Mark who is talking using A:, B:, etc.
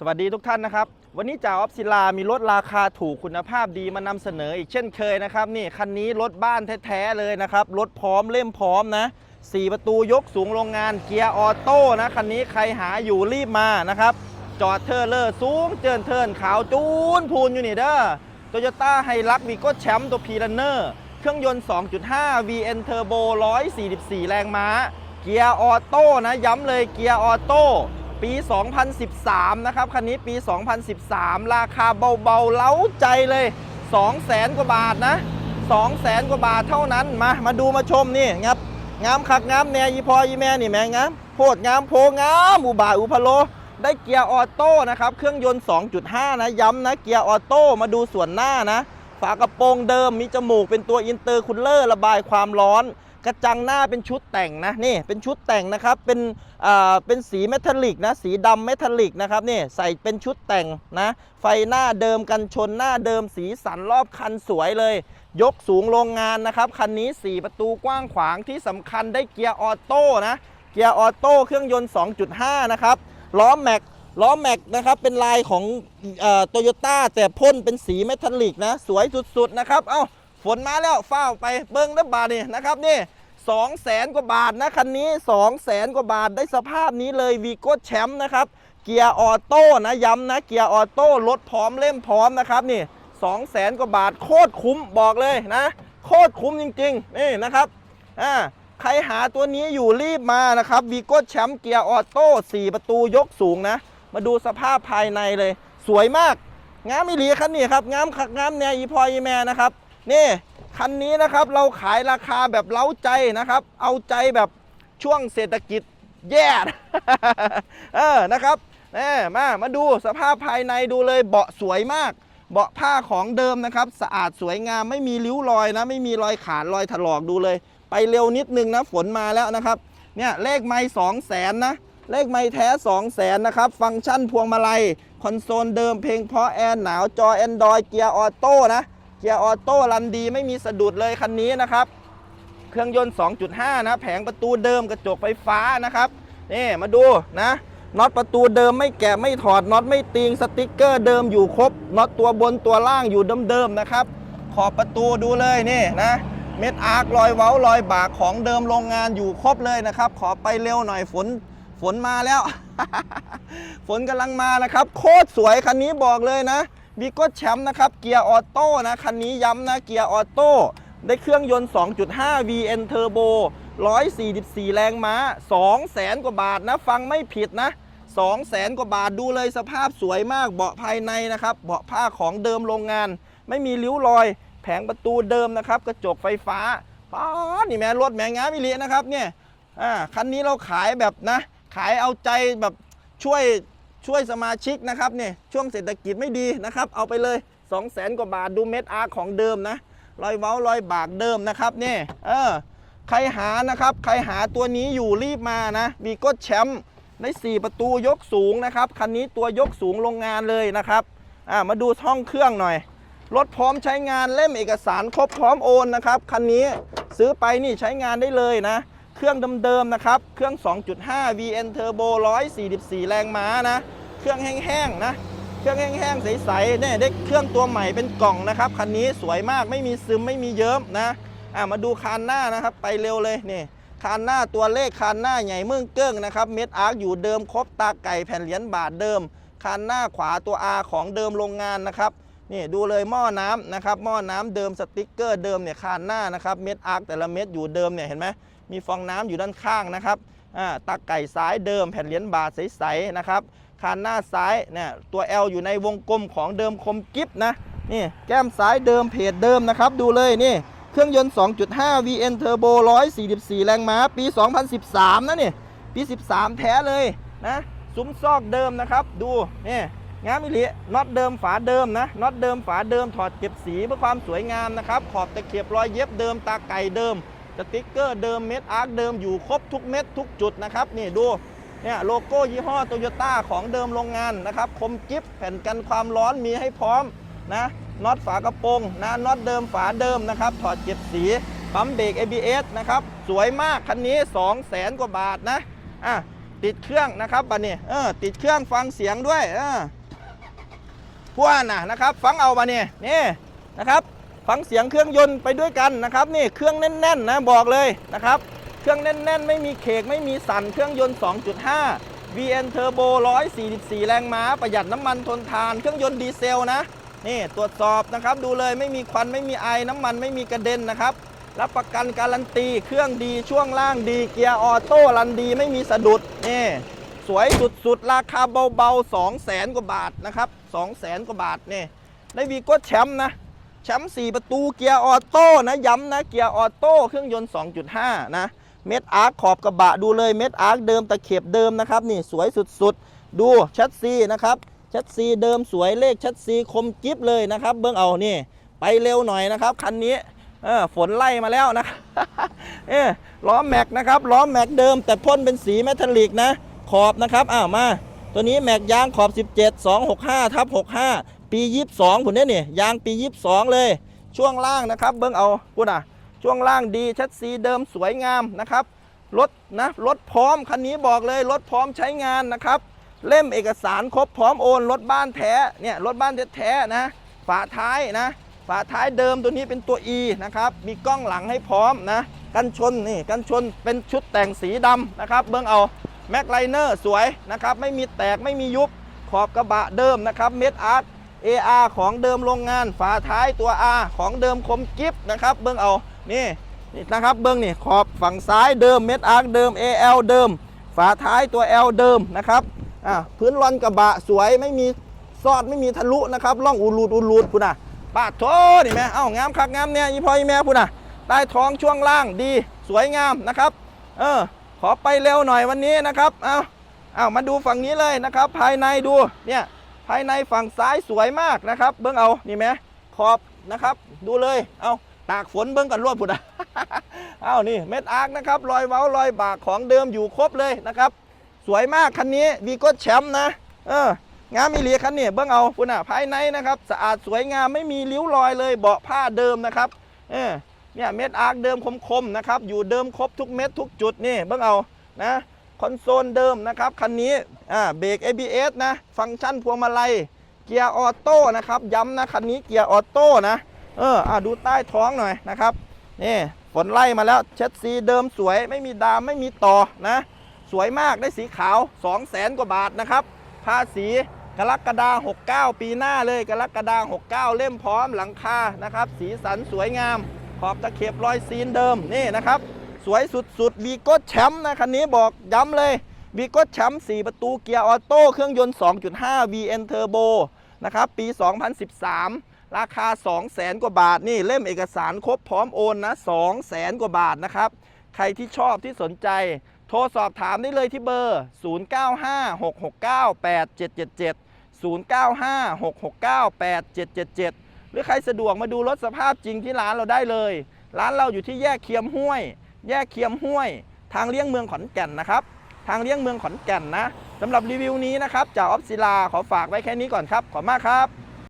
A: สวัสดีทุกท่านนะครับ วันนี้จ่าออฟศิลามีรถราคาถูกคุณภาพดีมานำเสนออีกเช่นเคยนะครับ นี่คันนี้รถบ้านแท้ๆเลยนะครับ รถพร้อมเล่มพร้อมนะ4ประตูยกสูงโรงงานเกียร์ออโต้นะคันนี้ใครหาอยู่รีบมานะครับ จอดเทอร์เลอร์สูงเจินเทินขาวจูนพูนอยู่นี่เด้อโตโยต้าไฮรักวีโก้แชมป์ตัวพีรันเนอร์เครื่องยนต์ 2.5 VN Turbo 144 แรงม้า เกียร์ออโต้นะย้ำเลยเกียร์ออโต้ ปี 2013 นะครับ คันนี้ปี 2013 ราคาเบาๆ เล้าใจเลย 200,000 กว่าบาทนะ 200,000 กว่าบาทเท่านั้น มา มาดูมาชมนี่งับ งามคักงามแนยีพอยีแม่นี่แม่งามโพดงามโพงามอุบาอุพะโล ได้เกียร์ออโต้นะครับ เครื่องยนต์ 2.5 นะ ย้ำนะ เกียร์ออโต้ มาดูส่วนหน้านะ ฝากระโปรงเดิม มีจมูกเป็นตัวอินเตอร์คูลเลอร์ระบายความร้อน กระจังหน้าเป็นชุดแต่งนะนี่เป็นชุดแต่งนะครับเป็นอ่าเป็นสีเมทัลลิกนะสีดำเมทัลลิกนะครับนี่ใส่เป็นชุดแต่งนะไฟหน้าเดิมกันชนหน้าเดิมสีสันรอบคันสวยเลย ยกสูงโรงงานนะครับคันนี้ 4 ประตูกว้างขวางที่สำคัญได้เกียร์ออโต้นะเกียร์ออโต้เครื่องยนต์ 2.5 นะครับล้อแม็กล้อแม็กนะครับเป็นลายของโตโยต้าแต่พ่นเป็นสีเมทัลลิกนะสวยสุดๆนะครับเอ้า ฝนมาแล้วเฝ้าไปเบิ้งได้บาทนี่นะครับนี่สองแสนกว่าบาทนะคันนี้2 0 0แสนกว่าบาทได้สภาพนี้เลยวีโก้แชมป์นะครับ เกียร์ออโต้นะย้ำนะเกียร์ออโต้รถพร้อมเล่มพร้อมนะครับนี่2 0 0แสนกว่าบาทโคตรคุ้มบอกเลยนะ โคตรคุ้มจริงๆนี่นะครับอ่าใครหาตัวนี้อยู่รีบมานะครับวีโก้แชมป์เกียร์ออโต้4ประตูยกสูงนะ มาดูสภาพภายในเลย สวยมากงามอีหลีคันนี้ครับงามคักงามแนวอีพออีแม่นะครับ นี่คันนี้นะครับเราขายราคาแบบเล้าใจนะครับ เอาใจแบบช่วงเศรษฐกิจแย่เออนะครับแน่มามาดูสภาพภายในดูเลยเบาะสวยมาก เบาะผ้าของเดิมนะครับ สะอาดสวยงามไม่มีริ้วรอยนะ ไม่มีรอยขาดรอยถลอกดูเลย ไปเร็วนิดนึงนะฝนมาแล้วนะครับเนี่ยเลขไม่สองแสนนะเลขไม่แท้ 2 0 0แสนนะครับ ฟังก์ชันพวงมาลัย คอนโซลเดิมเพลงเพราะแอร์หนาวจอ Android เกียร์ออโต้นะ เกียร์ออโต้รันดีไม่มีสะดุดเลยคันนี้นะครับ เครื่องยนต์ 2.5 นะ แผงประตูเดิมกระจกไฟฟ้านะครับนี่มาดูนะน็อตประตูเดิมไม่แกะไม่ถอดน็อตไม่ตีงสติกเกอร์เดิมอยู่ครบน็อตตัวบนตัวล่างอยู่เดิมๆนะครับ ขอบประตูดูเลยนี่นะเม็ดอาร์ครอยเว้ารอยบากของเดิมโรงงานอยู่ครบเลยนะครับ ขอไปเร็วหน่อยฝนฝนมาแล้ว ฝนกำลังมานะครับ โคตรสวยคันนี้บอกเลยนะ บีโก้แชมป์นะครับ เกียร์ออโต้นะ คันนี้ย้ำนะ เกียร์ออโต้ ได้เครื่องยนต์ 2.5 VN Turbo 144 แรงม้า 200,000 กว่าบาทนะ ฟังไม่ผิดนะ200,000 กว่าบาทดูเลยสภาพสวยมาก เบาะภายในนะครับ เบาะผ้าของเดิมโรงงาน ไม่มีริ้วรอย แผงประตูเดิมนะครับ กระจกไฟฟ้าป๊านี่แม่รถแม่งามมิลินะครับเนี่ย อ่า คันนี้เราขายแบบนะ ขายเอาใจแบบช่วย ช่วยสมาชิกนะครับเนี่ยช่วงเศรษฐกิจไม่ดีนะครับ เอาไปเลย 2 0 0แสนกว่าบาทดูเม็ดอาร์ของเดิมนะรอยเว้ารอยบากเดิมนะครับเนี่ยเออใครหานะครับ ใครหาตัวนี้อยู่รีบมานะวีโก้แชมป์ได้ 4 ประตูยกสูงนะครับ คันนี้ตัวยกสูงโรงงานเลยนะครับอ่ามาดูห้องเครื่องหน่อย รถพร้อมใช้งานเล่มเอกสารครบพร้อมโอนนะครับ คันนี้ซื้อไปนี่ใช้งานได้เลยนะ เครื่องเดิมๆนะครับ เครื่อง 2.5 VN Turbo 144 แรงม้านะ เครื่องแห้งๆนะ เครื่องแห้งๆ ใสๆเนี่ยได้เครื่องตัวใหม่เป็นกล่องนะครับ คันนี้สวยมากไม่มีซึมไม่มีเยิ้มนะอะมาดูคานหน้านะครับ ไปเร็วเลยนี่คานหน้าตัวเลขคานหน้าใหญ่เมืองเกิ้งนะครับ เม็ดอาร์คอยู่เดิมครบตาไก่แผ่นเหรียญบาทเดิมคานหน้าขวาตัว R ของเดิมโรงงานนะครับนี่ดูเลยหม้อน้ำนะครับหม้อน้ำเดิมสติกเกอร์เดิมเนี่ยคานหน้านะครับเม็ดอาร์คแต่ละเม็ดอยู่เดิมเนี่ยเห็นไหม มีฟองน้ำอยู่ด้านข้างนะครับอ่าตาไก่ซ้ายเดิมแผ่นเหรียญบาทใสๆนะครับคานหน้าซ้ายเนี่ยตัว L อยู่ในวงกลมของเดิมคมกิฟนะนี่แก้มซ้ายเดิมเพจเดิมนะครับ ดูเลยนี่เครื่องยนต์ 2.5 VN Turbo 144 แรงม้า ปี 2013 นะนี่ ปี 13 แท้เลยนะซุ้มซอกเดิมนะครับ ดูนี่งามอิลิน็อตเดิมฝาเดิมนะน็อตเดิมฝาเดิมถอดเก็บสีเพื่อความสวยงามนะครับ ขอบตะเข็บรอยเย็บเดิมตาไก่เดิม สติ๊กเกอร์เดิมเม็ดอาร์คเดิมอยู่ครบทุกเม็ดทุกจุดนะครับนี่ดูเนี่ยโลโก้ยี่ห้อโตโยต้าของเดิมโรงงานนะครับคมกิฟแผ่นกันความร้อนมีให้พร้อมนะน็อตฝากระโปรงนะน็อตเดิมฝาเดิมนะครับ ถอดเก็บสีปั๊มเบรก ABS นะครับ สวยมากคันนี้ 2 0 0แสนกว่าบาทนะอะติดเครื่องนะครับบัดนี้เออติดเครื่องฟังเสียงด้วยเออพวกน่ะนะครับ ฟังเอาบัดนี้นี่นะครับ ฟังเสียงเครื่องยนต์ไปด้วยกันนะครับนี่เครื่องแน่นๆนะบอกเลยนะครับ เครื่องแน่นๆ ไม่มีเคกไม่มีสั่นเครื่องยนต์ 2.5 VN Turbo 144 แรงม้า ประหยัดน้ำมันทนทาน เครื่องยนต์ดีเซลนะนี่ตรวจสอบนะครับดูเลยไม่มีควันไม่มีไอน้ำมันไม่มีกระเด็นนะครับรับประกันการันตีเครื่องดีช่วงล่างดีเกียร์ออโต้รันดีไม่มีสะดุดนี่สวยสุดๆ ราคาเบาๆ2 0 0แสนกว่าบาทนะครับ2 0 0แสนกว่าบาทนี่ได้วีโก้แชมป์นะ แชมป์4ประตูเกียร์ออโต้นะย้ำนะเกียร์ออโต้เครื่องยนต์ 2.5 นะ เม็ดอาร์คขอบกระบะดูเลยเม็ดอาร์คเดิมตะเข็บเดิมนะครับนี่สวยสุดๆ ดูชัดซีนะครับชัดซีเดิมสวยเลขชัดซีคมกิฟเลยนะครับ เบื้องเอานี่ ไปเร็วหน่อยนะครับคันนี้เออฝนไล่มาแล้วนะเออล้อแม็กนะครับล้อแม็กเดิม แต่พ่นเป็นสีเมทัลลิกนะ ขอบนะครับอ้าวมา ตัวนี้แม็กยางขอบ 17 265ทับ65 ปี22ผมเนี่ยนี่ยางปี22เลย ช่วงล่างนะครับ เบิ้งเอาพูดอะช่วงล่างดีชัดซีเดิมสวยงามนะครับรถนะรถพร้อมคันนี้บอกเลยรถพร้อมใช้งานนะครับ เล่มเอกสารครบพร้อมโอนรถบ้านแท้เนี่ยรถบ้านแท้ๆนะฝาท้ายนะฝาท้ายเดิมตัวนี้เป็นตัว E นะครับมีกล้องหลังให้พร้อมนะกันชนนี่กันชนเป็นชุดแต่งสีดำนะครับ เบื้องเอาแม็กไลเนอร์สวยนะครับไม่มีแตกไม่มียุบขอบกระบะเดิมนะครับเม็ดอาร์ต AR ของเดิมโรงงานฝาท้ายตัว R ของเดิมคมกิฟนะครับ เบื้องเอานี่นี่นะครับเบื้องนี่ขอบฝั่งซ้ายเดิมเม็ดอาร์คเดิม AL เดิม ฝาท้ายตัว L เดิมนะครับอ่าพื้นรอนกระบะสวยไม่มีซอดไม่มีทะลุนะครับล่องอูรูดอูรูดพุ่นอะปาดโถนี่แม่เอ้างามคักงามเนี่ยยี่พ่อยี่แม่พุ่นอะใต้ท้องช่วงล่างดีสวยงามนะครับ เออ ขอไปเร็วหน่อยวันนี้นะครับ เอาเอามาดูฝั่งนี้เลยนะครับ ภายในดูเนี่ย ภายในฝั่งซ้ายสวยมากนะครับ เบิ้องเอานี่ไหมขอบนะครับ ดูเลยเอาตากฝนเบิ้องกันรวดพุ่นอะเอานี่เม็ดอาร์คนะครับรอยเว้ารอยบากของเดิมอยู่ครบเลยนะครับ สวยมากคันนี้วีโก้แชมป์นะเอองามอีหลีคันนี้เบิ้องเอาพุ่นอะภายในนะครับ สะอาดสวยงามไม่มีริ้วรอยเลยเบาะผ้าเดิมนะครับเออเนี่ยเม็ดอาร์คเดิมคมๆนะครับอยู่เดิมครบทุกเม็ดทุกจุดนี่เบิ้องเอานะ คอนโซลเดิมนะครับ คันนี้เบรก ABS นะ ฟังก์ชันพวงมาลัย เกียร์ออโต้นะครับ ย้ำนะ คันนี้เกียร์ออโต้นะ เอออ่าดูใต้ท้องหน่อยนะครับ นี่ฝนไล่มาแล้วเช็ดสีเดิมสวยไม่มีดามไม่มีต่อนะ สวยมากได้สีขาว 2 0 0แสนกว่าบาทนะครับ ภาษีกรกฎา69 ปีหน้าเลยกรกฎา69 เล่มพร้อมหลังคานะครับ สีสันสวยงาม ขอบตะเข็บรอยซีนเดิมนี่นะครับ สวยสุดๆวีโก้แชมป์นะคันนี้บอกย้ำเลยวีโก้แชมป์4ประตูเกียร์ออโต้เครื่องยนต์ 2.5 VN Turbo นะครับปี 2013 ราคา 2 0 0แสนกว่าบาทนี่เล่มเอกสารครบพร้อมโอนนะ 2 0 0แสนกว่าบาทนะครับ ใครที่ชอบที่สนใจโทรสอบถามได้เลยที่เบอร์ 0956698777 0956698777 หรือใครสะดวกมาดูรถสภาพจริงที่ร้านเราได้เลย ร้านเราอยู่ที่แยกเคียมห้วย แยกเคียมห้วย ทางเลี้ยงเมืองขอนแก่นนะครับ ทางเลี้ยงเมืองขอนแก่นนะสำหรับรีวิวนี้นะครับจากออฟศิลาขอฝากไว้แค่นี้ก่อนครับ ขอบคุณมากครับ